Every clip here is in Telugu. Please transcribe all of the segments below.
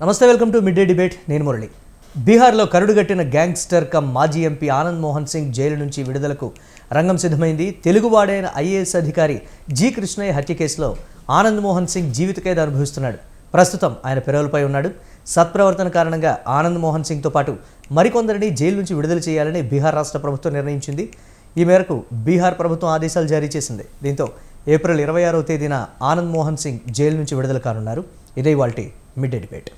నమస్తే welcome to mid day debate. నేను మురళి. బీహార్లో కరుడుగట్టిన గ్యాంగ్స్టర్ కమ్ మాజీ ఎంపీ ఆనంద్ మోహన్ సింగ్ జైలు నుంచి విడుదలకు రంగం సిద్ధమైంది. తెలుగువాడైన ఐఏఎస్ అధికారి జి కృష్ణయ్య హత్య కేసులో ఆనంద్ మోహన్ సింగ్ జీవిత ఖైదు అనుభవిస్తున్నాడు. ప్రస్తుతం ఆయన పెరవులపై ఉన్నాడు. సత్ప్రవర్తన కారణంగా ఆనంద్ మోహన్ సింగ్తో పాటు మరికొందరిని జైలు నుంచి విడుదల చేయాలని బీహార్ రాష్ట్ర ప్రభుత్వం నిర్ణయించింది. ఈ మేరకు బీహార్ ప్రభుత్వం ఆదేశాలు జారీ చేసింది. దీంతో ఏప్రిల్ ఇరవై ఆరవ తేదీన ఆనంద్ మోహన్ సింగ్ జైలు నుంచి విడుదల కానున్నారు. ఇదే వాల్టి మిడ్ డే డిబేట్.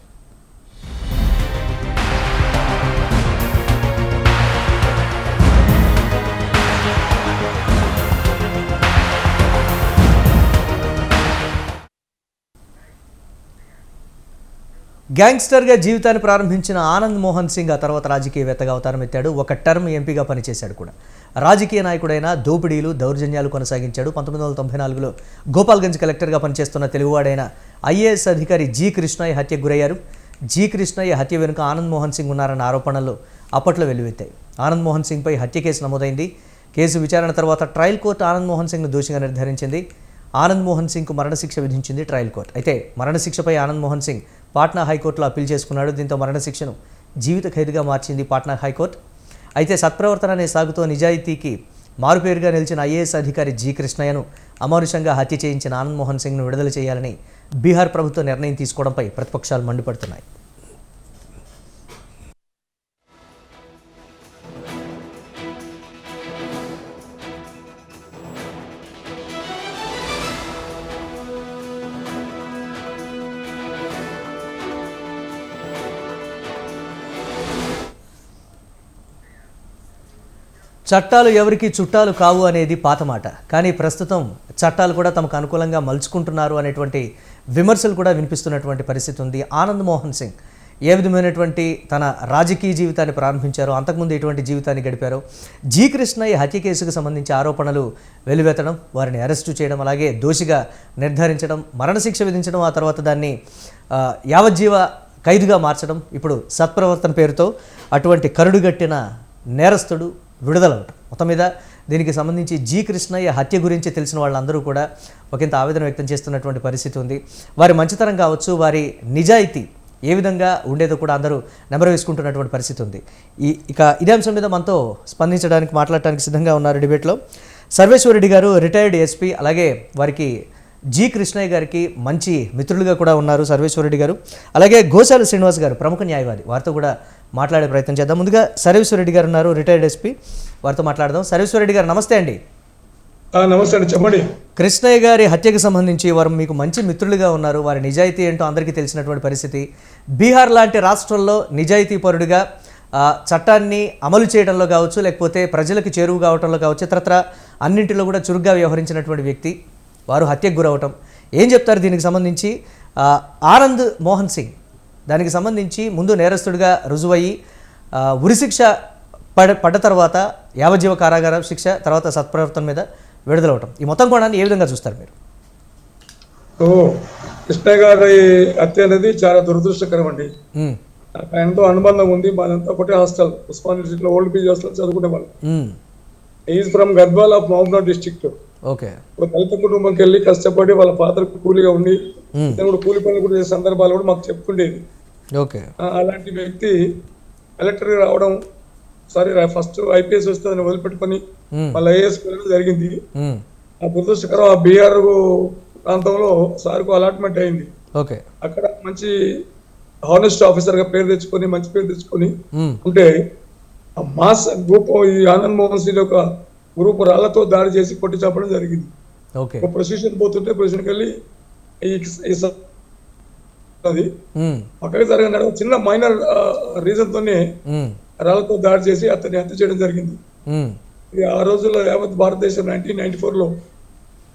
గ్యాంగ్స్టర్గా జీవితాన్ని ప్రారంభించిన ఆనంద్ మోహన్ సింగ్ ఆ తర్వాత రాజకీయవేత్తగా అవతారం ఎత్తాడు. ఒక టర్మ్ ఎంపీగా పనిచేశాడు కూడా. రాజకీయ నాయకుడైన దోపిడీలు దౌర్జన్యాలు కొనసాగించాడు. పంతొమ్మిది వందల తొంభై నాలుగులో గోపాల్గంజ్ కలెక్టర్గా పనిచేస్తున్న తెలుగువాడైన ఐఏఎస్ అధికారి జి కృష్ణయ్య హత్యకు గురయ్యారు. జి కృష్ణయ్య హత్య వెనుక ఆనంద్ మోహన్ సింగ్ ఉన్నారన్న ఆరోపణలు అప్పట్లో వెల్లువెత్తాయి. ఆనంద్ మోహన్ సింగ్పై హత్య కేసు నమోదైంది. కేసు విచారణ తర్వాత ట్రయల్ కోర్టు ఆనంద్ మోహన్ సింగ్ను దోషిగా నిర్ధారించింది. ఆనంద్ మోహన్ సింగ్కు మరణశిక్ష విధించింది ట్రయల్ కోర్టు. అయితే మరణశిక్షపై ఆనంద్ మోహన్ సింగ్ పాట్నా హైకోర్టులో అప్పీల్ చేసుకున్నాడు. దీంతో మరణశిక్షను జీవిత ఖైదుగా మార్చింది పాట్నా హైకోర్టు. అయితే సత్ప్రవర్తన అనే సాగుతో నిజాయితీకి మారుపేరుగా నిలిచిన ఐఏఎస్ అధికారి జి కృష్ణయ్యను అమానుషంగా హత్య చేయించిన ఆనంద్ మోహన్ సింగ్ను విడుదల చేయాలని బీహార్ ప్రభుత్వం నిర్ణయం తీసుకోవడంపై ప్రతిపక్షాలు మండిపడుతున్నాయి. చట్టాలు ఎవరికి చుట్టాలు కావు అనేది పాత మాట. కానీ ప్రస్తుతం చట్టాలు కూడా తమకు అనుకూలంగా మలుచుకుంటున్నారు అనేటువంటి విమర్శలు కూడా వినిపిస్తున్నటువంటి పరిస్థితి ఉంది. ఆనంద్ మోహన్ సింగ్ ఏ విధమైనటువంటి తన రాజకీయ జీవితాన్ని ప్రారంభించారో అంతకుముందు ఎటువంటి జీవితాన్ని గడిపారో కృష్ణ ఈ హత్య కేసుకు సంబంధించి ఆరోపణలు వెలువెత్తడం వారిని అరెస్టు చేయడం అలాగే దోషిగా నిర్ధారించడం మరణశిక్ష విధించడం ఆ తర్వాత దాన్ని యావజ్జీవ ఖైదుగా మార్చడం ఇప్పుడు సత్ప్రవర్తన పేరుతో అటువంటి కరుడుగట్టిన నేరస్తుడు విడుదలవటం మొత్తం మీద దీనికి సంబంధించి జి కృష్ణయ్య హత్య గురించి తెలిసిన వాళ్ళందరూ కూడా ఒకంత ఆవేదన వ్యక్తం చేస్తున్నటువంటి పరిస్థితి ఉంది. వారి మంచితనం కావచ్చు వారి నిజాయితీ ఏ విధంగా ఉండేదో కూడా అందరూ నెంబర్ వేసుకుంటున్నటువంటి పరిస్థితి ఉంది. ఈ ఇక ఇదే అంశం మీద మనతో స్పందించడానికి మాట్లాడటానికి సిద్ధంగా ఉన్నారు డిబేట్లో. సర్వేశ్వరరెడ్డి గారు రిటైర్డ్ ఎస్పీ అలాగే వారికి జి కృష్ణయ్య గారికి మంచి మిత్రులుగా కూడా ఉన్నారు సర్వేశ్వరరెడ్డి గారు. అలాగే గోశాల శ్రీనివాస్ గారు ప్రముఖ న్యాయవాది. వారితో కూడా మాట్లాడే ప్రయత్నం చేద్దాం. ముందుగా సర్వేశ్వరరెడ్డి గారు ఉన్నారు రిటైర్డ్ ఎస్పీ. వారితో మాట్లాడదాం. సర్వేశ్వరరెడ్డి గారు నమస్తే అండి. నమస్తే అండి. చెప్పండి. కృష్ణయ్య గారి హత్యకు సంబంధించి వారు మీకు మంచి మిత్రులుగా ఉన్నారు. వారి నిజాయితీ ఏంటో అందరికీ తెలిసినటువంటి పరిస్థితి. బీహార్ లాంటి రాష్ట్రంలో నిజాయితీ పరుడుగా ఆ, చట్టాన్ని అమలు చేయడంలో కావచ్చు లేకపోతే ప్రజలకు చేరువు కావడంలో కావచ్చు ఇతరత్ర అన్నింటిలో కూడా చురుగ్గా వ్యవహరించినటువంటి వ్యక్తి. వారు హత్యకు గురవటం. ఏం చెప్తారు దీనికి సంబంధించి? ఆనంద్ మోహన్ సింగ్. దానికి సంబంధించి ముందు నేరస్తుడిగా రుజువయ్యి ఉరిశిక్ష పడ పడ్డ తర్వాత యావజ్జీవ కారాగార శిక్ష తర్వాత సత్ప్రవర్తన మీద విడుదలవటం ఈ మొత్తం కోణాన్ని ఏ విధంగా చూస్తారు మీరు? ఓ కృష్ణ గారి హత్య అనేది చాలా దురదృష్టకరం అండి. ఆయనతో అనుబంధం ఉంది. మాదంతా ఒకటే హాస్టల్. ఉస్మాన్ యూనివర్సిటీలో ఓల్డ్ పీజీ హాస్టల్ చదువుకునే వాళ్ళు. Is from Gadwal of Mahabubnagar ఒక దళిత కుటుంబంకి వెళ్ళి కష్టపడి వాళ్ళ ఫాదర్ కూలీగా ఉండి కూడా కూలి పనులు కూడా చేసే సందర్భాలు కూడా మాకు చెప్పుకుండేది ఓకే. అలాంటి వ్యక్తి కలెక్టర్ రావడం సారీ ఫస్ట్ ఐపీఎస్ వస్తే దాన్ని వదిలిపెట్టుకొని. మళ్ళీ ఐఏఎస్ వెళ్ళడం జరిగింది. ఆ దురదృష్టకరం ఆ బీఆర్ ప్రాంతంలో సార్కు అలాట్మెంట్ అయింది. ఓకే. అక్కడ మంచి హానెస్ట్ ఆఫీసర్గా పేరు తెచ్చుకొని మంచి పేరు తెచ్చుకొని. ఉంటే ఆ మాస్ గ్రూప్ ఈ ఆనంద్ మోహన్ సింగ్ యొక్క గ్రూప్ రాళ్ళతో దాడి చేసి కొట్టి చంపడం జరిగింది ఓకే ఒక ప్రొసీజన్ పోతుంటే ప్రొసీజన్కి వెళ్ళి అది. పక్కకి జరగని చిన్న మైనర్ రీజన్ తోనే. రాళ్ళతో దాడి చేసి అతన్ని హత్య చేయడం జరిగింది. ఇది ఆ రోజుల్లో యావత్ భారతదేశం నైన్టీన్ నైన్టీ ఫోర్లో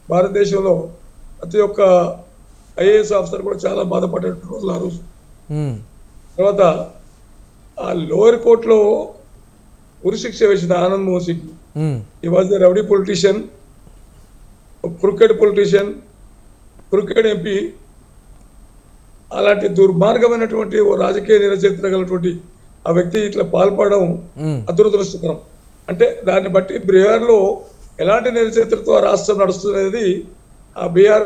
భారతదేశంలో ప్రతి ఒక్క ఐఏఎస్ ఆఫీసర్ కూడా చాలా బాధపడే రోజులు ఆ రోజు. తర్వాత ఆ లోయర్ కోర్టులో ఉరిశిక్ష వేసిన Anand Mohan Singh he was the rowdy politician cricket politician cricket MP అలాంటి దుర్మార్గమైనటువంటి ఓ రాజకీయ నిరచరిత్ర గలటువంటి ఆ వ్యక్తి ఇట్లా పాల్పడడం మ్మ్. అదురదృష్టకరం. అంటే దాన్ని బట్టి బీహార్లో ఎలాంటి నిరచరిత్రతో ఆ రాష్ట్రం నడుస్తున్నది ఆ బీహార్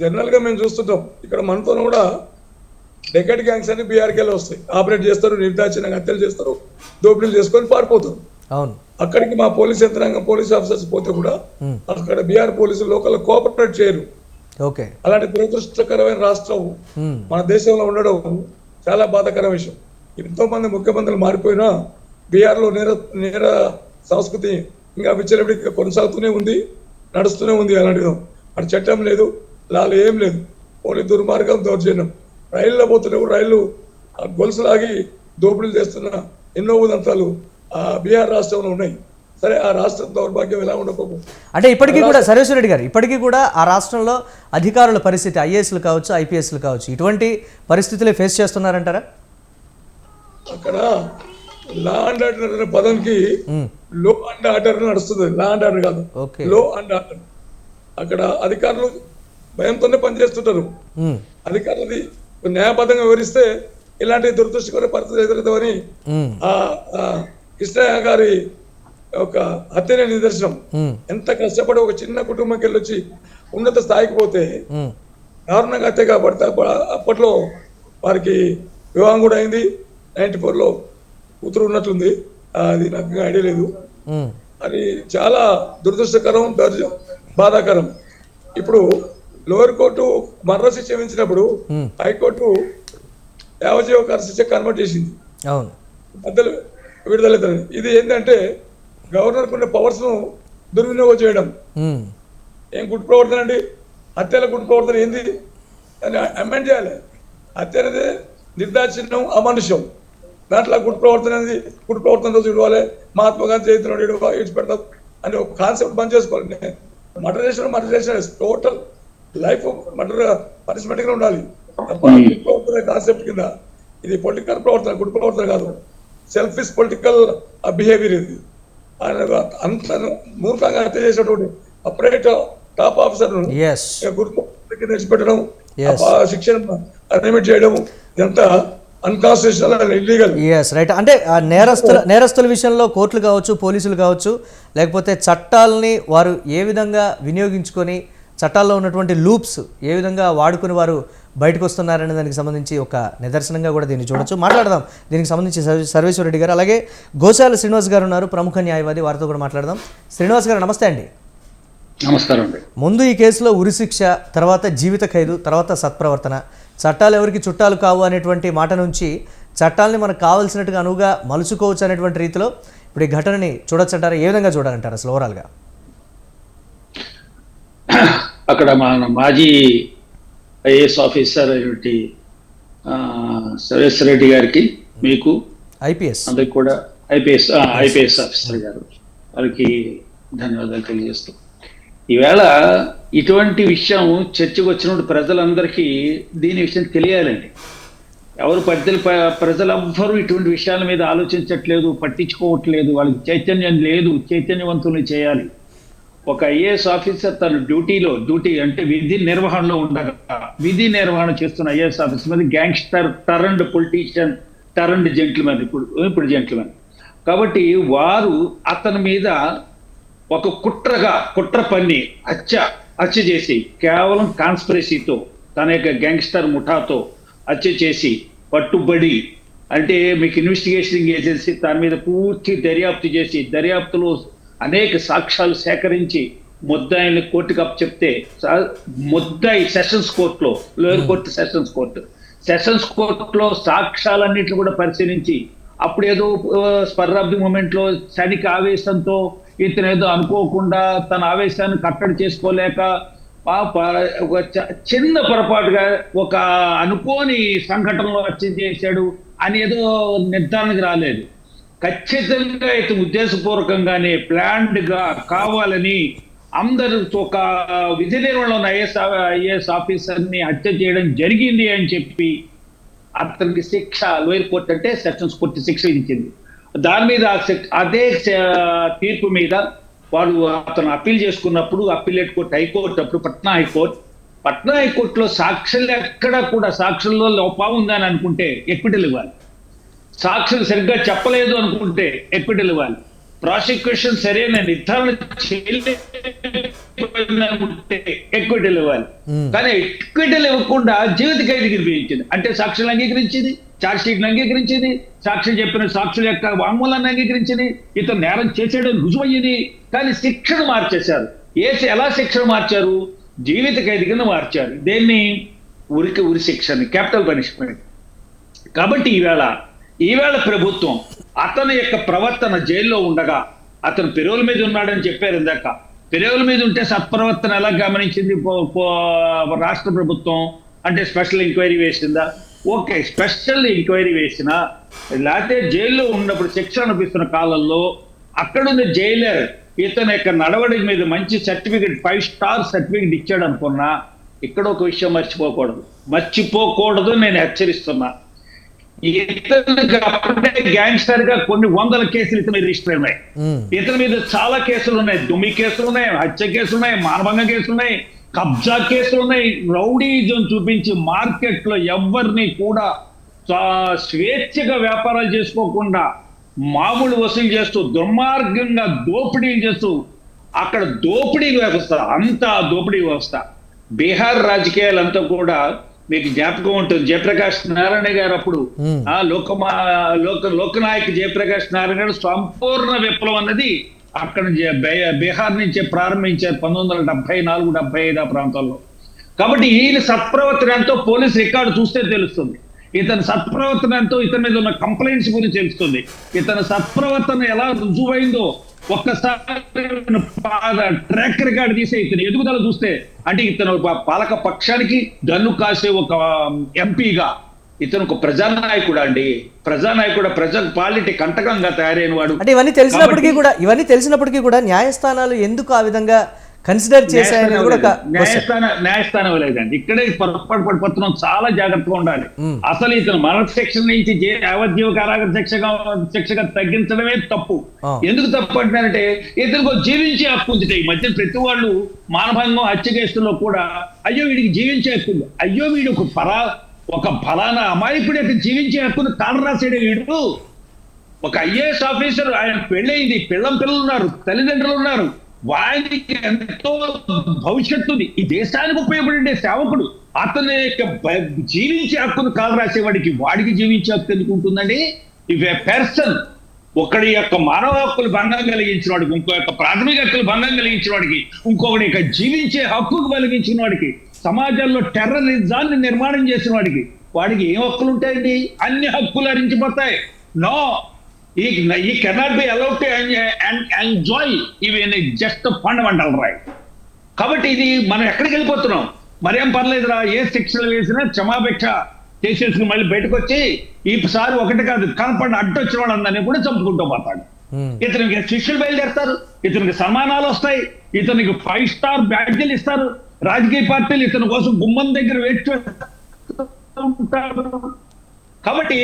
జనరల్గా మేము చూస్తుంటాం. ఇక్కడ మనతో కూడా డెకెట్ గ్యాంగ్స్ అని బీఆర్కేలో వస్తాయి. ఆపరేట్ చేస్తారు నిర్దాచన హత్యలు చేస్తారు దోపిడీలు చేసుకొని పారిపోతారు. అవును. అక్కడికి మా పోలీస్ యంత్రాంగం పోలీస్ ఆఫీసర్స్ పోతే కూడా. అక్కడ బీఆర్ పోలీసులు లోకల్ కోఆపరేట్ చేయరు. ఓకే. అలాంటి దురదృష్టకరమైన రాష్ట్రం. మన దేశంలో ఉండడం చాలా బాధాకర విషయం. ఎంతో మంది ముఖ్యమంత్రులు మారిపోయినా బీహార్లో నేర నేర సంస్కృతి ఇంకా విచ్చలవిడిగా కొనసాగుతూనే ఉంది నడుస్తూనే ఉంది అలాంటిది. అటు చట్టం లేదు లాలు ఏం లేదు. ఓన్లీ దుర్మార్గం దౌర్జన్యం. రైల్లో పోతున్న రైళ్ళు ఆ గొలుసులాగి దోపిడీలు చేస్తున్న ఎన్నో ఉదంతాలు ఆ బీహార్ రాష్ట్రంలో ఉన్నాయి. సరే ఆ రాష్ట్ర దౌర్భాగ్యం ఎలా ఉండకపో అంటే ఇప్పటికీ కూడా సర్వేశ్వర రెడ్డి గారు ఇప్పటికీ కూడా ఆ రాష్ట్రంలో అధికారుల పరిస్థితి ఐఏఎస్లు కావచ్చు ఐపీఎస్లు కావచ్చు ఇటువంటి పరిస్థితులే ఫేస్ చేస్తున్నారంటారా? అక్కడ లా అండ్ ఆర్డర్ అనే పదంకి లో అండ్ ఆర్డర్ నడుస్తుంది. లా అండ్ ఆర్డర్ కాదు. ఓకే. లో అండ్ ఆర్డర్ అక్కడ అధికారులు భయంతోనే పనిచేస్తుంటారు. అధికారులది న్యాయబద్ధంగా వివరిస్తే ఇలాంటి దురదృష్టకర పరిస్థితి ఎదురవుతామని కృష్ణయ్య గారి ఒక హత్యనే నిదర్శనం. ఎంత కష్టపడి ఒక చిన్న కుటుంబంకి వెళ్ళొచ్చి ఉన్నత స్థాయికి పోతే దారుణంగా హత్య కాబడితే అప్ప- అప్పట్లో వారికి వివాహం కూడా అయింది. నైన్టీ ఫోర్లో కూతురు ఉన్నట్లుంది. అది నాకు ఇంకా ఐడియా లేదు. అది చాలా దురదృష్టకరం దర్జ బాధాకరం. ఇప్పుడు లోయర్ కోర్టు మరణ శిక్ష విధించినప్పుడు Hmm. హైకోర్టు యావజీవ శిక్ష కన్వర్ట్ చేసింది. అవును. మధ్యలో విడుదలవుతుంది ఇది ఏంటంటే గవర్నర్కు ఉన్న పవర్స్ను దుర్వినియోగం చేయడం. ఉమ్, ఏం గుడ్ ప్రవర్తన అండి? హత్యల గుడ్ ప్రవర్తన ఏంది? అని అమెండ్ చేయాలి. హత్య అనేది నిర్దాచిన్యం అమనుష్యం. దాంట్లో గుడ్ ప్రవర్తన అనేది గుడ్ ప్రవర్తన రోజు ఇవ్వాలి మహాత్మా గాంధీ ఇడువ ఇడిచి పెడతాం అని ఒక కాన్సెప్ట్ బంద్ చేసుకోవాలి. మర్డర్ చేసిన మర్డర్ చేసిన టోటల్ లైఫ్ మర్డర్ పనిష్మెంట్గా ఉండాలి. ప్రవర్తన కాన్సెప్ట్ కింద ఇది పొలిటికల్ ప్రవర్తన గుడ్ ప్రవర్తన కాదు. సెల్ఫిష్ పొలిటికల్ బిహేవియర్ ఇది. ఆయన అంత మూర్ఖంగా హత్య చేసినటువంటి అపరేట్ టాప్ ఆఫీసర్ ఎస్ గుర్తు తెచ్చిపెట్టడం Yes. ఆ శిక్షణ అనిమిట్ చేయడం ఇదంతా ఇల్లీగల్ ఎస్ రైట్ అంటే ఆ నేరస్తుల నేరస్తుల విషయంలో కోర్టులు కావచ్చు పోలీసులు కావచ్చు లేకపోతే చట్టాలని వారు ఏ విధంగా వినియోగించుకొని చట్టాల్లో ఉన్నటువంటి లూప్స్ ఏ విధంగా వాడుకొని వారు బయటకు వస్తున్నారనే దానికి సంబంధించి ఒక నిదర్శనంగా కూడా దీన్ని చూడొచ్చు. మాట్లాడదాం. దీనికి సంబంధించి సర్వే- సర్వేశ్వర రెడ్డి గారు అలాగే గోశాల శ్రీనివాస్ గారు ఉన్నారు ప్రముఖ న్యాయవాది. వారితో కూడా మాట్లాడదాం. శ్రీనివాస్ గారు నమస్తే అండి. నమస్కారం అండి. ముందు ఈ కేసులో ఉరిశిక్ష తర్వాత జీవిత ఖైదు తర్వాత సత్ప్రవర్తన. చట్టాలు ఎవరికి చుట్టాలు కావు అనేటువంటి మాట నుంచి చట్టాలని మనకు కావాల్సినట్టుగా అనువుగా మలుచుకోవచ్చు అనేటువంటి రీతిలో ఇప్పుడు ఈ ఘటనని చూడొచ్చంటారా? ఏ విధంగా చూడాలంటారు అసలు ఓవరాల్గా అక్కడ మన మాజీ ఐఏఎస్ ఆఫీసర్ అయినటువంటి ఆ, సర్వేశ్వర రెడ్డి గారికి మీకు ఐపీఎస్. అందరికి కూడా ఐపీఎస్ ఐపీఎస్. ఆఫీసర్ గారు వారికి ధన్యవాదాలు తెలియజేస్తూ. ఈవేళ ఇటువంటి విషయం చర్చకు వచ్చినప్పుడు ప్రజలందరికీ దీని విషయం తెలియాలండి. ఎవరు ప్రజలు ప్రజలందరూ ఇటువంటి విషయాల మీద ఆలోచించట్లేదు పట్టించుకోవట్లేదు వాళ్ళకి చైతన్యం లేదు చైతన్యవంతుల్ని చేయాలి. ఒక ఐఏఎస్ ఆఫీసర్ తన డ్యూటీలో డ్యూటీ అంటే విధి నిర్వహణలో ఉండగా విధి నిర్వహణ చేస్తున్న ఐఏఎస్ ఆఫీసర్ మీద gangster turned politician turned gentleman ఇప్పుడు ఇప్పుడు జెంట్మెన్ కాబట్టి వారు అతని మీద ఒక కుట్రగా కుట్ర పన్ని హత్య హత్య చేసి కేవలం కాన్స్పిరసీతో తన యొక్క గ్యాంగ్స్టర్ ముఠాతో హత్య చేసి పట్టుబడి అంటే మీకు ఇన్వెస్టిగేషన్ ఏజెన్సీ దాని మీద పూర్తి దర్యాప్తు చేసి దర్యాప్తులో అనేక సాక్ష్యాలు సేకరించి ముద్దాయిల్ని కోర్టుకు అప్పచెప్తే సా- ముద్దాయి సెషన్స్ కోర్టులో lower court sessions court. Sessions కోర్టులో సాక్ష్యాలన్నింటిని కూడా పరిశీలించి అప్పుడు ఏదో స్పర్ ఆఫ్ ది మూమెంట్లో క్షణిక ఆవేశంతో ఇతను ఏదో అనుకోకుండా తన ఆవేశాన్ని కట్టడి చేసుకోలేక ఒక చిన్న పొరపాటుగా ఒక అనుకోని సంఘటనలో హత్య చేశాడు అని ఏదో నిర్ధారణకు రాలేదు. ఖచ్చితంగా అయితే ఉద్దేశపూర్వకంగానే ప్లాన్డ్గా కావాలని అందరూ ఒక విధి నిర్వహణలో ఉన్న ఐఏఎస్ ఐఏఎస్ ఆఫీసర్ని హత్య చేయడం జరిగింది అని చెప్పి అతనికి శిక్ష లోయర్ కోర్టు అంటే సెషన్స్ కోర్టు శిక్ష విధించింది. దాని మీద అదే తీర్పు మీద వాడు అతను అప్పీల్ చేసుకున్నప్పుడు అప్పీలేట్ కోర్టు హైకోర్టు అప్పుడు పట్నా హైకోర్టు. పట్నా హైకోర్టులో సాక్షులు ఎక్కడ కూడా సాక్షుల్లో లోపం ఉందని అనుకుంటే ఎక్విటల్ ఇవ్వాలి. సాక్షులు సరిగ్గా చెప్పలేదు అనుకుంటే ఎక్విటల్ ఇవ్వాలి. ప్రాసిక్యూషన్ సరైన నిర్ధారణ చేయలేదు ఉంటే ఎక్విటీలు ఇవ్వాలి. Hmm. కానీ ఎక్విటీలు ఇవ్వకుండా జీవిత ఖైదీకి విధించింది అంటే సాక్షులు అంగీకరించింది షీట్ అంగీకరించింది సాక్షి చెప్పిన సాక్షుల యొక్క వాంగ్మూలాన్ని అంగీకరించింది ఇతను నేరం చేసేయడం రుజువయ్యింది కానీ శిక్షను మార్చేశారు. ఏ ఎలా శిక్షను మార్చారు? జీవిత ఖైదీ కింద మార్చారు. దేన్ని? ఉరికి ఉరి శిక్షని క్యాపిటల్ పనిష్మెంట్ కాబట్టి ఈవేళ ఈవేళ ప్రభుత్వం అతని యొక్క ప్రవర్తన జైల్లో ఉండగా అతను పెరోల మీద ఉన్నాడని చెప్పారు ఇందాక. పెరోల మీద ఉంటే సత్ప్రవర్తన ఎలా గమనించింది పో- పో- రాష్ట్ర ప్రభుత్వం? అంటే స్పెషల్ ఎంక్వైరీ వేసిందా? ఓకే స్పెషల్ ఎంక్వైరీ వేసినా లేకపోతే జైల్లో ఉన్నప్పుడు శిక్ష అనిపిస్తున్న కాలంలో అక్కడున్న జైలర్ ఇతని యొక్క నడవడిక మీద మంచి సర్టిఫికెట్ ఫైవ్ స్టార్ సర్టిఫికెట్ ఇచ్చాడు అనుకున్నా ఇక్కడ ఒక విషయం మర్చిపోకూడదు. మర్చిపోకూడదు నేను హెచ్చరిస్తున్నా. ఇతనికి అప్పుడే గ్యాంగ్స్టర్గా కొన్ని వందల కేసులు ఇతని రిజిస్టర్ ఉన్నాయి. ఉమ్, ఇతని మీద చాలా కేసులు ఉన్నాయి. దుమ్మి కేసులు ఉన్నాయి హత్య కేసులు ఉన్నాయి మానభంగ కేసులు ఉన్నాయి కబ్జా కేసులు ఉన్నాయి. రౌడీజం చూపించి మార్కెట్లో ఎవరిని కూడా స్వేచ్ఛగా వ్యాపారాలు చేసుకోకుండా మామూలు వసూలు చేస్తూ దుర్మార్గంగా దోపిడీలు చేస్తూ అక్కడ దోపిడీ వ్యవస్థ అంతా దోపిడీ వ్యవస్థ. బీహార్ రాజకీయాలంతా కూడా మీకు జ్ఞాపకం ఉంటుంది. జయప్రకాష్ నారాయణ గారు అప్పుడు. ఆ లోకమా లోక లోకనాయక్ జయప్రకాష్ నారాయణ గారు సంపూర్ణ విప్లవం అన్నది అక్కడ బీహార్ నుంచే ప్రారంభించారు పంతొమ్మిది వందల డెబ్బై నాలుగు డెబ్బై ఐదు ఆ ప్రాంతాల్లో కాబట్టి ఈయన సత్ప్రవర్తన ఎంతో పోలీస్ రికార్డు చూస్తే తెలుస్తుంది. ఇతని సత్ప్రవర్తన ఎంతో ఇతని మీద ఉన్న కంప్లైంట్స్ గురించి తెలుస్తుంది. ఇతని సత్ప్రవర్తన ఎలా రుజువైందో ఒక్కసారి ట్రాక్ రికార్డు తీసే ఇతని. ఎదుగుదల చూస్తే? అంటే ఇతను ఒక పాలక పక్షానికి దన్ను కాసే ఒక ఎంపీగా ఇతను ఒక ప్రజానాయకుడు అండి. ప్రజానాయకుడు ప్రజా పాలిటీ కంటకంగా తయారైన వాడు అంటే ఇవన్నీ తెలిసినప్పటికీ కూడా ఇవన్నీ తెలిసినప్పటికీ కూడా న్యాయస్థానాలు ఎందుకు ఆ విధంగా కన్సిడర్ చేశాయనేది కూడా. న్యాయస్థాన న్యాయస్థానం లేదండి. ఇక్కడే పొరపాటు పడిపోతున్నాం చాలా జాగ్రత్తగా ఉండాలి. మ్మ్. అసలు ఇతను మరణ శిక్ష నుంచి యావజ్జీవ కారాగార శిక్షగా శిక్షగా తగ్గించడమే తప్పు. ఎందుకు తప్పు అంటారంటే ఇతనికి జీవించే హక్కు ఉంది. ఈ మధ్య ప్రతి వాళ్ళు మానభంగం హత్య కేసుల్లో కూడా అయ్యో వీడికి జీవించే హక్కు ఉంది. అయ్యో వీడు ఒక పరా ఒక ఫలానా అమాయకుడి యొక్క జీవించే హక్కును కాలు రాసాడే వీడు. ఒక ఐఏఎస్ ఆఫీసర్ ఆయన పెళ్ళయింది. పిల్లం పిల్లలు ఉన్నారు. తల్లిదండ్రులు ఉన్నారు. వారికి ఎంతో భవిష్యత్తు ఉంది ఈ దేశానికి ఉపయోగపడే సేవకుడు అతని యొక్క జీవించే హక్కును కాలు రాసేవాడికి వాడికి జీవించే హక్కు ఎందుకు ఉంటుందండి? ఇఫ్ ఏ పర్సన్ ఒకడి యొక్క మానవ హక్కులు భంగం కలిగించిన వాడికి ఇంకో యొక్క ప్రాథమిక హక్కులు భంగం కలిగించిన వాడికి ఇంకొకటి యొక్క జీవించే హక్కుకు కలిగించిన వాడికి సమాజంలో టెర్రరిజాన్ని నిర్మాణం చేసిన వాడికి వాడికి ఏం హక్కులు ఉంటాయండి? అన్ని హక్కులు హరించిపోతాయి no he cannot be allowed to enjoy even just fundamental right కాబట్టి ఇది మనం ఎక్కడికి వెళ్ళిపోతున్నాం? మరేం పర్లేదురా ఏ శిక్షలు వేసినా క్షమాపేక్ష చేసేసుకుని మళ్ళీ బయటకు వచ్చి ఈసారి ఒకటి కాదు కనపడిన అడ్డొచ్చిన వాళ్ళందరినీ కూడా చంపుకుంటూ పోతాడు. ఇతనికి శిష్యులు బయలుదేరుతారు ఇతనికి సన్మానాలు వస్తాయి ఇతనికి ఫైవ్ స్టార్ బ్యాడ్జీలు ఇస్తారు రాజకీయ పార్టీలు ఇతని కోసం గుమ్మం దగ్గర వేచి ఉంటారు. కాబట్టి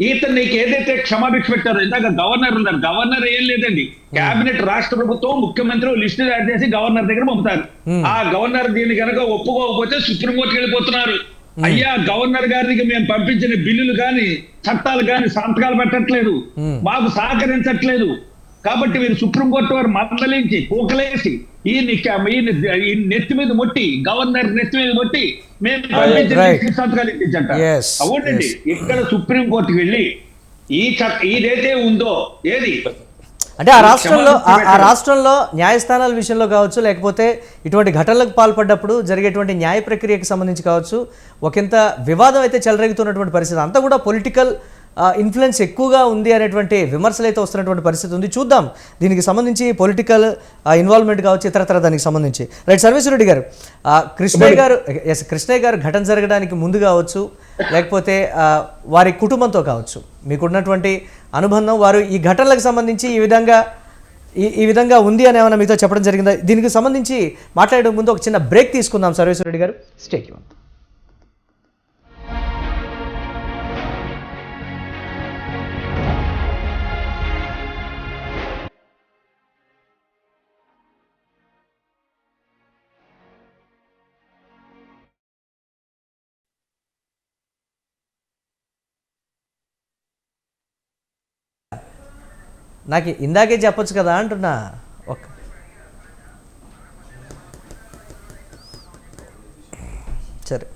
ఇతను నీకు ఏదైతే క్షమాభిక్ష పెట్టారో ఇందాక గవర్నర్ ఉన్నారు. గవర్నర్ ఏం లేదండి. కేబినెట్ రాష్ట్ర ప్రభుత్వం ముఖ్యమంత్రి లిస్టు తయారు చేసి గవర్నర్ దగ్గర పంపుతారు. Hmm. ఆ గవర్నర్ దీన్ని కనుక ఒప్పుకోకపోతే సుప్రీంకోర్టుకి వెళ్ళిపోతున్నారు. అయ్యా గవర్నర్ గారికి మేము పంపించిన బిల్లులు కానీ చట్టాలు కానీ సంతకాలు పెట్టట్లేదు. Hmm. మాకు సహకరించట్లేదు. కాబట్టి మీరు సుప్రీంకోర్టు వారు మందలించి పోకలేసి ఈ ఈ నెత్తి మీద మొట్టి గవర్నర్ నెత్తి మీద మొట్టి మేము. లిస్టు సంతకాలు ఇప్పించంట. అవునండి. ఇక్కడ సుప్రీంకోర్టుకి వెళ్ళి ఈ చట్ట ఏదైతే ఉందో ఏది? అంటే ఆ రాష్ట్రంలో ఆ రాష్ట్రంలో న్యాయస్థానాల విషయంలో కావచ్చు లేకపోతే ఇటువంటి ఘటనలకు పాల్పడ్డప్పుడు జరిగేటువంటి న్యాయ ప్రక్రియకు సంబంధించి కావచ్చు ఒకంత వివాదం అయితే చెలరేగుతున్నటువంటి పరిస్థితి. అంతా కూడా పొలిటికల్ ఇన్ఫ్లుయెన్స్ ఎక్కువగా ఉంది అనేటువంటి విమర్శలు అయితే వస్తున్నటువంటి పరిస్థితి ఉంది. చూద్దాం దీనికి సంబంధించి పొలిటికల్ ఇన్వాల్వ్మెంట్ కావచ్చు ఇతరతర దానికి సంబంధించి. రైట్ సర్వేశ్వరరెడ్డి గారు కృష్ణయ్య గారు ఎస్ కృష్ణయ్య గారు ఘటన జరగడానికి ముందు కావచ్చు లేకపోతే వారి కుటుంబంతో కావచ్చు. మీకున్నటువంటి అనుబంధం వారు ఈ ఘటనలకు సంబంధించి ఈ విధంగా ఈ ఈ విధంగా ఉంది అని ఏమైనా మీతో చెప్పడం జరిగిందా? దీనికి సంబంధించి మాట్లాడే ముందు ఒక చిన్న బ్రేక్ తీసుకుందాం సర్వేశ్వరరెడ్డి గారు. స్టేట్ నాకు ఇందాకే చెప్పొచ్చు కదా అంటున్నా. ఒక సరే.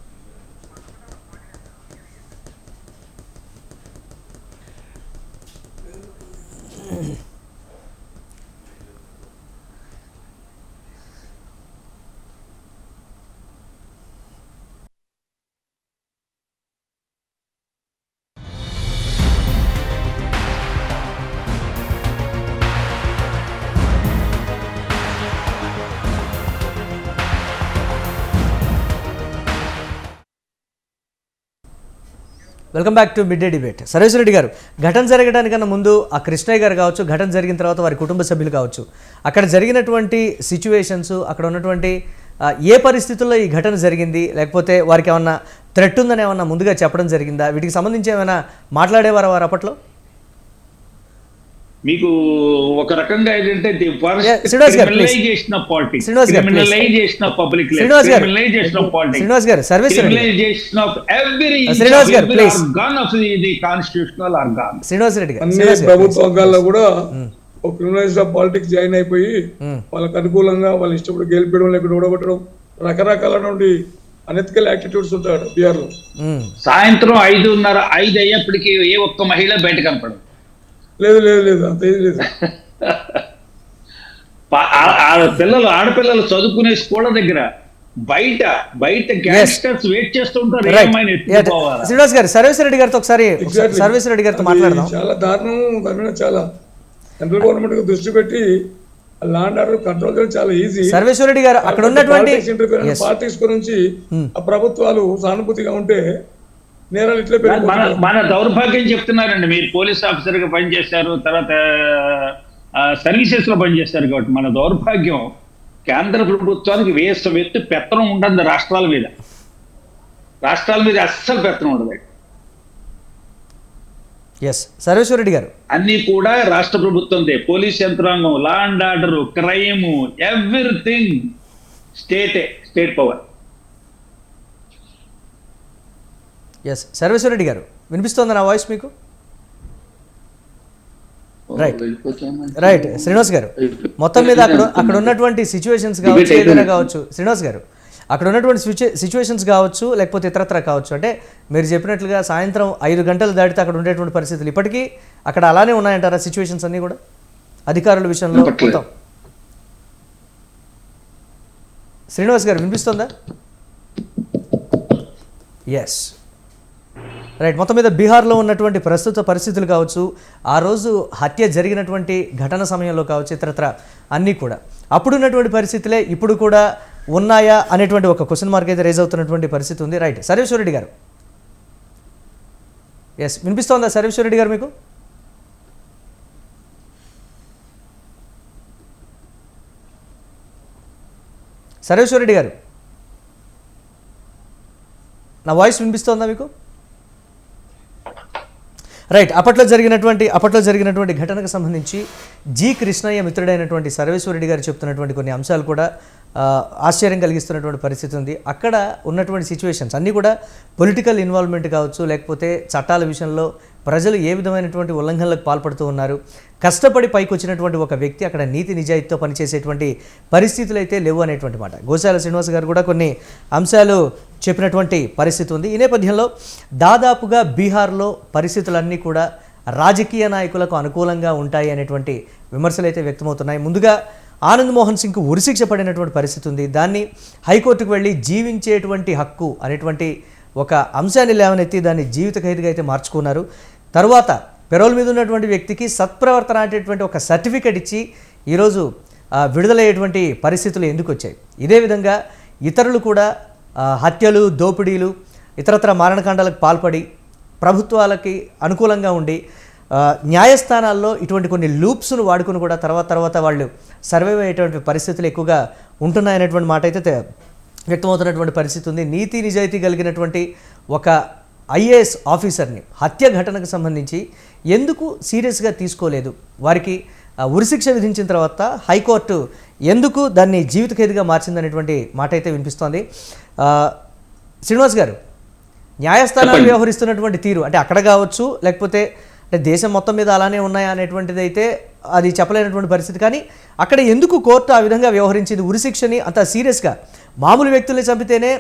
Welcome back to mid day debate. Sarveshwar Reddy garu ఘటన జరగడానికన్నా ముందు ఆ కృష్ణయ్య గారు కావచ్చు ఘటన జరిగిన తర్వాత వారి కుటుంబ సభ్యులు కావచ్చు అక్కడ జరిగినటువంటి సిచ్యువేషన్స్ అక్కడ ఉన్నటువంటి ఏ పరిస్థితుల్లో ఈ ఘటన జరిగింది లేకపోతే వారికి ఏమన్నా థ్రెట్ ఉందని ఏమన్నా ముందుగా చెప్పడం జరిగిందా? వీటికి సంబంధించి ఏమైనా మాట్లాడేవారు వారు అప్పట్లో? మీకు ఒక రకంగా ఏంటంటే గారు. క్రిమినలైజేషన్ ఆఫ్ పాలిటిక్స్ గారు. క్రిమినలైజేషన్ ఆఫ్ పబ్లిక్ గారు. Criminalisation of politics Srinivas garu గారు criminalisation of every Srinivas garu, please. Organ of the constitutional organ garu Srinivas garu ప్రభుత్వ వర్గాల్లో కూడా ఒక క్రిమినల్స్ ఆఫ్ పాలిటిక్స్ జాయిన్ అయిపోయి వాళ్ళకి అనుకూలంగా వాళ్ళు ఇష్టపడి గెలిపడం లేకపోతే ఓడగొట్టడం రకరకాల నుండి అనెతికల్ యాటిట్యూడ్స్ ఉంటాడు బీఆర్లో మ్మ్. సాయంత్రం ఐదున్నర ఐదు అయ్యేప్పటికీ ఏ ఒక్క మహిళ బయట కనపడదు లేదు లేదు లేదు అంత ఏం లేదు. పా- ఆ- ఆ పిల్లలు ఆడపిల్లలు చదువుకునే స్కూళ్ళ దగ్గర బయట బయట గ్యాంగ్స్టర్స్ వెయిట్ చేస్తూ ఉంటారు శ్రీనివాస్ గారు సర్వేశ్వరరెడ్డి గారితో ఒకసారి Exactly. సర్వేశ్వరరెడ్డి గారితో మాట్లాడదాం. చాలా దారుణం దాని మీద చాలా. సెంట్రల్ గవర్నమెంట్కు దృష్టి పెట్టి లాండ్ ఆర్డర్ కంట్రోల్ చేయడం చాలా ఈజీ సర్వేశ్వరరెడ్డి గారు అక్కడ ఉన్నటువంటి. పాలిటిక్స్ గురించి ఆ ప్రభుత్వాలు సానుభూతిగా ఉంటే నేరాలు ఇట్లే మన మన దౌర్భాగ్యం చెప్తున్నారండి. మీరు పోలీస్ ఆఫీసర్గా పనిచేశారు తర్వాత సర్వీసెస్లో పనిచేశారు కాబట్టి మన దౌర్భాగ్యం కేంద్ర ప్రభుత్వానికి వేస్ట్ వ్యక్తి పెత్తనం ఉండదు రాష్ట్రాల మీద. రాష్ట్రాల మీద అస్సలు పెత్తనం ఉండదు ఎస్ సర్వేశ్వరరెడ్డి గారు. అన్ని కూడా రాష్ట్ర ప్రభుత్వందే. పోలీస్ యంత్రాంగం law and order crime everything స్టేటే state power yes Sarveshwar Reddy garu వినిపిస్తోంది నా వాయిస్ మీకు? రైట్ రైట్ శ్రీనివాస్ గారు మొత్తం మీద అక్కడ అక్కడ ఉన్నటువంటి సిచ్యువేషన్స్ కావచ్చు ఏదైనా కావచ్చు శ్రీనివాస్ గారు అక్కడ ఉన్నటువంటి సిచ్యువేషన్స్ కావచ్చు లేకపోతే ఇతరత్ర కావచ్చు. అంటే మీరు చెప్పినట్లుగా సాయంత్రం ఐదు గంటలు దాటితే అక్కడ ఉండేటువంటి పరిస్థితులు ఇప్పటికీ అక్కడ అలానే ఉన్నాయంటారా సిచ్యువేషన్స్ అన్నీ కూడా? అధికారుల విషయంలో. మొత్తం. శ్రీనివాస్ గారు వినిపిస్తుందా? ఎస్ రైట్ మొత్తం మీద బీహార్లో ఉన్నటువంటి ప్రస్తుత పరిస్థితులు కావచ్చు ఆ రోజు హత్య జరిగినటువంటి ఘటన సమయంలో కావచ్చు ఇతరత్ర అన్నీ కూడా. అప్పుడున్నటువంటి పరిస్థితులే ఇప్పుడు కూడా ఉన్నాయా అనేటువంటి ఒక క్వశ్చన్ మార్క్ అయితే రేజ్ అవుతున్నటువంటి పరిస్థితి ఉంది. రైట్ సర్వేశ్వరరెడ్డి గారు. ఎస్ వినిపిస్తోందా సర్వేశ్వరరెడ్డి గారు మీకు? సర్వేశ్వరరెడ్డి గారు. నా వాయిస్ వినిపిస్తోందా మీకు? రైట్ అప్పట్లో జరిగినటువంటి అప్పట్లో జరిగినటువంటి ఘటనకు సంబంధించి జి కృష్ణయ్య మిత్రుడైనటువంటి సర్వేశ్వరరెడ్డి గారు చెప్తున్నటువంటి కొన్ని అంశాలు కూడా ఆశ్చర్యం కలిగిస్తున్నటువంటి పరిస్థితి ఉంది. అక్కడ ఉన్నటువంటి సిచ్యువేషన్స్ అన్నీ కూడా పొలిటికల్ ఇన్వాల్వ్మెంట్ కావచ్చు లేకపోతే చట్టాల విషయంలో ప్రజలు ఏ విధమైనటువంటి ఉల్లంఘనలకు పాల్పడుతూ ఉన్నారు? కష్టపడి పైకి వచ్చినటువంటి ఒక వ్యక్తి అక్కడ నీతి నిజాయితీతో పనిచేసేటువంటి పరిస్థితులు అయితే లేవు అనేటువంటి మాట. గోశాల శ్రీనివాస్ గారు కూడా కొన్ని అంశాలు చెప్పినటువంటి పరిస్థితి ఉంది. ఈ నేపథ్యంలో దాదాపుగా బీహార్లో పరిస్థితులన్నీ కూడా రాజకీయ నాయకులకు అనుకూలంగా ఉంటాయి అనేటువంటి విమర్శలు అయితే వ్యక్తమవుతున్నాయి. ముందుగా ఆనంద్ మోహన్ సింగ్కు ఉరిశిక్ష పడినటువంటి పరిస్థితి ఉంది. దాన్ని హైకోర్టుకు వెళ్ళి జీవించేటువంటి హక్కు అనేటువంటి ఒక అంశాన్ని లేవనెత్తి దాన్ని జీవిత ఖైదుగా అయితే మార్చుకున్నారు. తర్వాత పెరోల్ మీద ఉన్నటువంటి వ్యక్తికి సత్ప్రవర్తన అనేటువంటి ఒక సర్టిఫికెట్ ఇచ్చి ఈరోజు విడుదలయ్యేటువంటి పరిస్థితులు ఎందుకు వచ్చాయి? ఇదే విధంగా ఇతరులు కూడా హత్యలు దోపిడీలు ఇతరత్ర మారణకాండాలకు పాల్పడి ప్రభుత్వాలకి అనుకూలంగా ఉండి న్యాయస్థానాల్లో ఇటువంటి కొన్ని లూప్స్ను వాడుకుని కూడా తర్వాత తర్వాత వాళ్ళు సర్వైవ్ అయ్యేటువంటి పరిస్థితులు ఎక్కువగా ఉంటున్నాయనేటువంటి మాట అయితే వ్యక్తమవుతున్నటువంటి పరిస్థితి ఉంది. నీతి నిజాయితీ కలిగినటువంటి ఒక ఐఏఎస్ ఆఫీసర్ని హత్య ఘటనకు సంబంధించి ఎందుకు సీరియస్గా తీసుకోలేదు? వారికి ఉరిశిక్ష విధించిన తర్వాత హైకోర్టు ఎందుకు దాన్ని జీవిత ఖైదుగా మార్చిందనేటువంటి మాట అయితే వినిపిస్తోంది శ్రీనివాస్ గారు న్యాయస్థానాలు వ్యవహరిస్తున్నటువంటి తీరు అంటే అక్కడ కావచ్చు లేకపోతే అంటే దేశం మొత్తం మీద అలానే ఉన్నాయా అనేటువంటిది అయితే అది చెప్పలేనటువంటి పరిస్థితి. కానీ అక్కడ ఎందుకు కోర్టు ఆ విధంగా వ్యవహరించింది? ఉరిశిక్షని అంత సీరియస్గా మామూలు వ్యక్తుల్ని చంపితేనే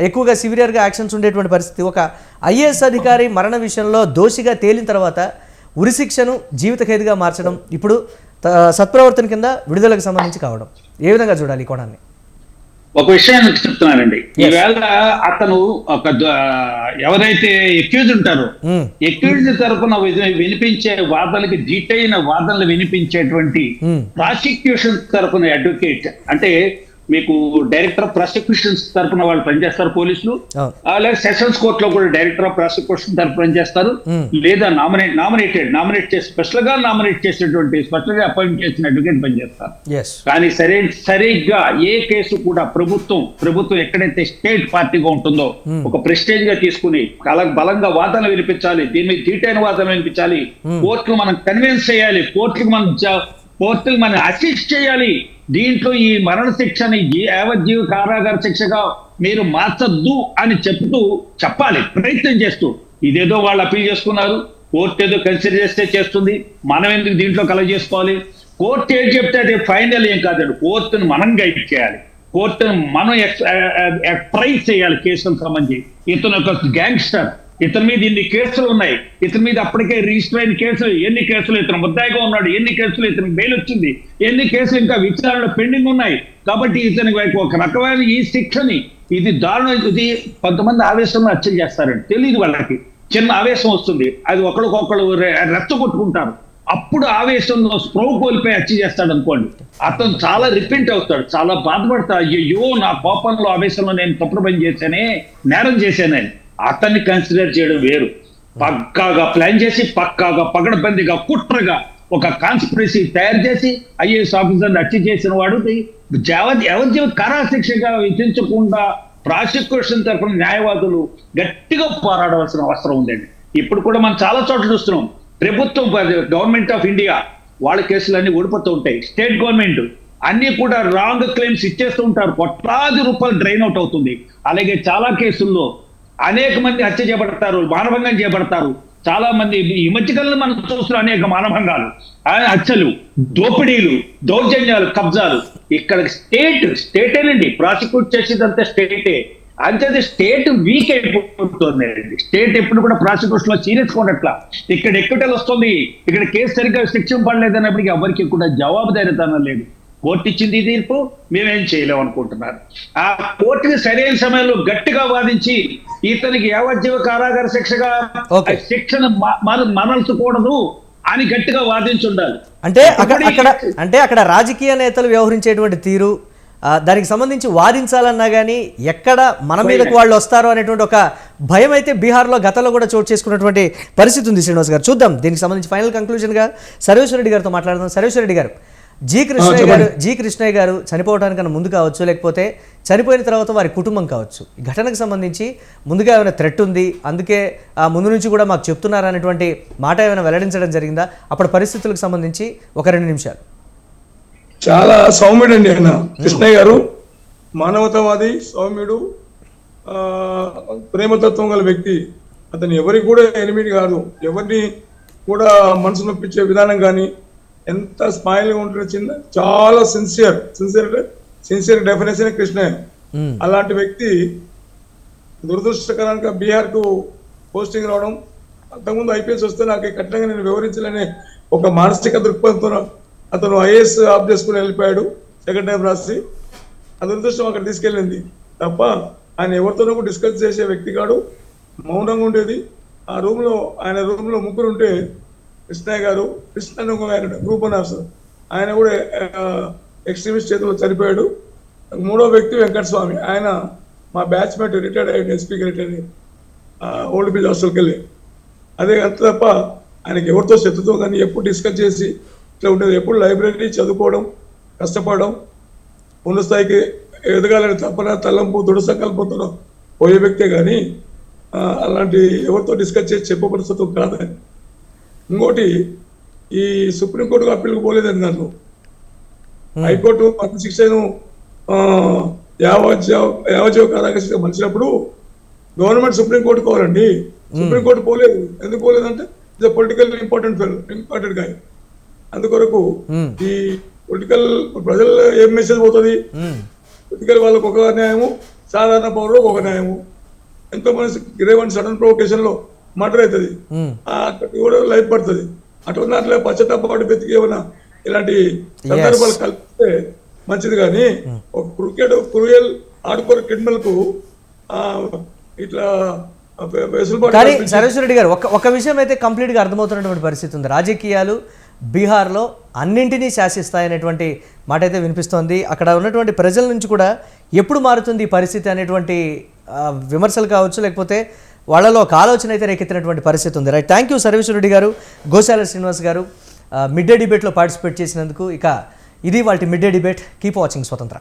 ఎక్కువగా సివియర్గా యాక్షన్స్ ఉండేటువంటి పరిస్థితి. ఒక ఐఏఎస్ అధికారి మరణ విషయంలో దోషిగా తేలిన తర్వాత ఉరిశిక్షను జీవిత ఖైదుగా మార్చడం ఇప్పుడు సత్ప్రవర్తన కింద విడుదలకు సంబంధించి కావడం. ఏ విధంగా చూడాలి ఈ కోణాన్ని? ఒక విషయం చెప్తున్నానండి. ఈవేళ అతను ఒక ఎవరైతే ఎక్యూజ్ ఉంటారో. ఎక్యూజ్ తరపున వి- వినిపించే వాదనలకి డీటెయిల్ వాదనలు వినిపించేటువంటి. ప్రాసిక్యూషన్ తరపున అడ్వకేట్ అంటే మీకు డైరెక్టర్ ఆఫ్ ప్రాసిక్యూషన్స్ తరపున వాళ్ళు పనిచేస్తారు పోలీసులు. అలాగే సెషన్స్ కోర్టులో కూడా డైరెక్టర్ ఆఫ్ ప్రాసిక్యూషన్ తరపు పనిచేస్తారు. లేదా నామినేట్ నామినేటెడ్ నామినేట్ చేసి స్పెషల్గా నామినేట్ చేసినటువంటి స్పెషల్గా అపాయింట్ చేసిన అడ్వకేట్ పనిచేస్తారు. కానీ సరే సరిగ్గా ఏ కేసు కూడా ప్రభుత్వం ప్రభుత్వం ఎక్కడైతే స్టేట్ పార్టీగా ఉంటుందో ఒక ప్రెస్టేజ్గా తీసుకుని బలంగా వాదనలు వినిపించాలి దీని మీద తీటైన వాదనలు వినిపించాలి కోర్టులు మనం కన్విన్స్ చేయాలి కోర్టులకు మనం జ- కోర్టులు మనం అసిస్ట్ చేయాలి. దీంట్లో ఈ మరణ శిక్షని యావజ్జీవ కారాగార శిక్షగా మీరు మార్చద్దు అని చెప్తూ చెప్పాలి. ప్రయత్నం చేస్తూ. ఇదేదో వాళ్ళు అప్పీల్ చేసుకున్నారు. కోర్టు ఏదో కన్సిడర్ చేస్తే చేస్తుంది. మనం ఎందుకు దీంట్లో కలెక్ట్ చేసుకోవాలి? కోర్టు ఏం చెప్తే అది ఫైనల్ ఏం కాదండి కోర్టును మనం గైడ్ చేయాలి. కోర్టును మనం ప్రైజ్ చేయాలి కేసులకు సంబంధించి. ఇతను ఒక గ్యాంగ్స్టర్ ఇతని మీద ఇన్ని కేసులు ఉన్నాయి. ఇతని మీద అప్పటికే రిజిస్టర్ అయిన కేసులు ఎన్ని కేసులు ఇతను ముద్దాయిగా ఉన్నాడు ఎన్ని కేసులు ఇతనికి బెయిల్ వచ్చింది ఎన్ని కేసులు ఇంకా విచారణ పెండింగ్ ఉన్నాయి. కాబట్టి ఇతనికి ఒక రకమైన ఈ శిక్షని ఇది దారుణం ఇది కొంతమంది ఆవేశంలో హత్యలు చేస్తారండి తెలియదు వాళ్ళకి. చిన్న ఆవేశం వస్తుంది. అది ఒకరికొకరు రెచ్చగొట్టుకుంటారు. అప్పుడు ఆవేశంలో స్ప్రో కోల్పోయి హత్య చేస్తాడు అనుకోండి. అతను చాలా రిపెంట్ అవుతాడు. చాలా బాధపడతాడు. అయ్యో నా కోపంలో ఆవేశంలో నేను తప్పుడు పని చేశానే నేరం చేశానని. అతన్ని కన్సిడర్ చేయడం వేరు. పక్కాగా ప్లాన్ చేసి పక్కాగా పగడబందిగా కుట్రగా ఒక కాన్స్పిరసీ తయారు చేసి ఐఏఎస్ ఆఫీసర్ని హత్య చేసిన వాడు జవ- యావజ్జీవ కారాశిక్షగా విధించకుండా ప్రాసిక్యూషన్ తరఫున న్యాయవాదులు గట్టిగా పోరాడవలసిన అవసరం ఉందండి. ఇప్పుడు కూడా మనం చాలా చోట్ల చూస్తున్నాం. ప్రభుత్వం గవర్నమెంట్ ఆఫ్ ఇండియా వాళ్ళ కేసులన్నీ ఓడిపోతూ ఉంటాయి. స్టేట్ గవర్నమెంట్ అన్ని కూడా రాంగ్ క్లెయిమ్స్ ఇచ్చేస్తూ ఉంటారు. కొట్లాది రూపాయలు డ్రైన్ అవుట్ అవుతుంది. అలాగే చాలా కేసుల్లో అనేక మంది హత్య చేయబడతారు మానభంగం చేయబడతారు చాలా మంది ఈ మధ్యకాలంలో మనం చూస్తున్న అనేక మానభంగాలు. ఆ హత్యలు దోపిడీలు దౌర్జన్యాలు కబ్జాలు. ఇక్కడ స్టేట్ స్టేటేనండి ప్రాసిక్యూట్ చేసేదంతా స్టేటే. అంతే స్టేట్ వీక్ అయిపోతుంది. స్టేట్ ఎప్పుడు కూడా ప్రాసిక్యూషన్లో సీరియస్ ఉండట్లా ఇక్కడ ఎక్కటల్ వస్తుంది? ఇక్కడ కేసు సరిగ్గా శిక్షణ పడలేదన్నప్పటికీ ఎవరికి కూడా జవాబుదారీతనం లేదు. కోర్టు ఇచ్చింది ఈ తీర్పు మేమేం చేయలేం అనుకుంటున్నారు. ఆ కోర్టుకి సరైన సమయంలో గట్టిగా వాదించి ఇతనికి యావజ్జీవ కారాగార శిక్షగా. శిక్షను మనల్చుకూడదు అని గట్టిగా వాదించి ఉండాలి అంటే అక్కడ అంటే అక్కడ రాజకీయ నేతలు వ్యవహరించేటువంటి తీరు దానికి సంబంధించి వాదించాలన్నా కానీ ఎక్కడ మన మీదకు వాళ్ళు వస్తారో అనేటువంటి ఒక భయం అయితే బీహార్లో గతంలో కూడా చోటు చేసుకున్నటువంటి పరిస్థితి ఉంది శ్రీనివాస్ గారు. చూద్దాం దీనికి సంబంధించి ఫైనల్ కంక్లూజన్గా సర్వేశ్వర రెడ్డి గారితో మాట్లాడదాం. సర్వేశ్వర రెడ్డి గారు జి కృష్ణయ్య గారు జి కృష్ణయ్య గారు చనిపోవడానికన్నా ముందు కావచ్చు లేకపోతే చనిపోయిన తర్వాత వారి కుటుంబం కావచ్చు. ఈ ఘటనకు సంబంధించి ముందుగా ఏమైనా థ్రెట్ ఉంది? అందుకే ఆ ముందు నుంచి కూడా మాకు చెప్తున్నారు అనేటువంటి మాట ఏమైనా వెల్లడించడం జరిగిందా? అప్పటి పరిస్థితులకు సంబంధించి ఒక రెండు నిమిషాలు. చాలా సౌమ్యుడు అండి ఆయన కృష్ణయ్య గారు మానవతావాది సౌమ్యుడు ఆ, ప్రేమతత్వం గల వ్యక్తి. అతను ఎవరికి కూడా ఎనిమిది కాదు. ఎవరిని కూడా మనసు నొప్పించే విధానం కానీ ఎంత స్మైల్గా ఉంటున్న చిన్న చాలా sincere sincere sincere definition Krishnaiah మ్మ్. అలాంటి వ్యక్తి దురదృష్టకరంగా బీహార్కు పోస్టింగ్ రావడం అంతకుముందు ఐపీఎస్ వస్తే నాకు కఠినంగా నేను వివరించలేని ఒక మానసిక దృక్పథంతో అతను ఐఏఎస్ ఆఫ్ చేసుకుని వెళ్ళిపోయాడు సెకండ్ టైం రాసి. ఆ దురదృష్టం అక్కడ తీసుకెళ్ళింది. తప్ప ఆయన ఎవరితోనూ డిస్కస్ చేసే వ్యక్తి కాడు. మౌనంగా ఉండేది. ఆ రూమ్లో ఆయన రూమ్లో ముగ్గురు ఉంటే కృష్ణయ్య గారు కృష్ణ ఆయన గ్రూప్ వన్ ఆఫీసర్ ఆయన కూడా ఎక్స్ట్రీమిస్ట్ చేతిలో చనిపోయాడు. మూడో వ్యక్తి వెంకట స్వామి ఆయన మా బ్యాచ్మేట్ రిటైర్డ్ అయ్యాడు ఎస్పీకి రిటైర్డ్ ఓల్డ్ బిల్ హాస్టల్కి వెళ్ళి అదే అంత తప్ప ఆయనకి ఎవరితో శత్రుతో కానీ ఎప్పుడు డిస్కస్ చేసి ఇట్లా ఉండేది. ఎప్పుడు లైబ్రరీ చదువుకోవడం కష్టపడడం ఉన్న స్థాయికి ఎదగాలని తపన తలంపు దృఢ సంకల్పంతో పోయే వ్యక్తే కానీ అలాంటి ఎవరితో డిస్కస్ చేసి చెప్పే పరిస్థితి కాదని ఇంకోటి ఈ సుప్రీంకోర్టుకు అప్పీల్కి పోలేదండి నన్ను హైకోర్టు మరణ శిక్షను ఆ, యావజ్జీవ యావజ్జీవ కారాగార శిక్ష మలిచినప్పుడు గవర్నమెంట్ సుప్రీంకోర్టు పోవాలండి సుప్రీంకోర్టు పోలేదు. ఎందుకు పోలేదంటే ఇది పొలిటికల్ ఇంపార్టెంట్ ఇంపార్టెంట్గా అందుకొరకు మ్మ్. ఈ పొలిటికల్ ప్రజలు ఏం మెసేజ్ పోతుంది. పొలిటికల్ వాళ్ళకు ఒక న్యాయము సాధారణ పౌరులకు ఒక న్యాయము. ఎంతో మంది గ్రేవన్ సడన్ ప్రొవకేషన్లో మర్డర్ అవుతుంది. కూడా లైఫ్ పడుతుంది. అటువంటి అట్లా పశ్చాత్తాపడి వెతికి ఏమైనా ఇలాంటి సందర్భాలు కల్పిస్తే మంచిది కానీ ఒక క్రికెట్ క్రూయల్ ఆడుకోరు క్రిమినల్కు ఇట్లా కానీ సర్వేశ్వరరెడ్డి గారు ఒక ఒక విషయం అయితే కంప్లీట్గా అర్థమవుతున్నటువంటి పరిస్థితి ఉంది. రాజకీయాలు బీహార్లో అన్నింటినీ శాసిస్తాయనేటువంటి మాట అయితే వినిపిస్తోంది. అక్కడ ఉన్నటువంటి ప్రజల నుంచి కూడా ఎప్పుడు మారుతుంది ఈ పరిస్థితి అనేటువంటి విమర్శలు కావచ్చు లేకపోతే వాళ్ళలో ఒక ఆలోచన అయితే రేకెత్తినటువంటి పరిస్థితి ఉంది. రైట్ థ్యాంక్ యూ సర్వేశ్వరరెడ్డి గారు. గోశాల శ్రీనివాస్ గారు మిడ్ డే డిబేట్లో పార్టిసిపేట్ చేసినందుకు ఇక ఇది వాళ్ళ mid day debate keep watching స్వతంత్ర.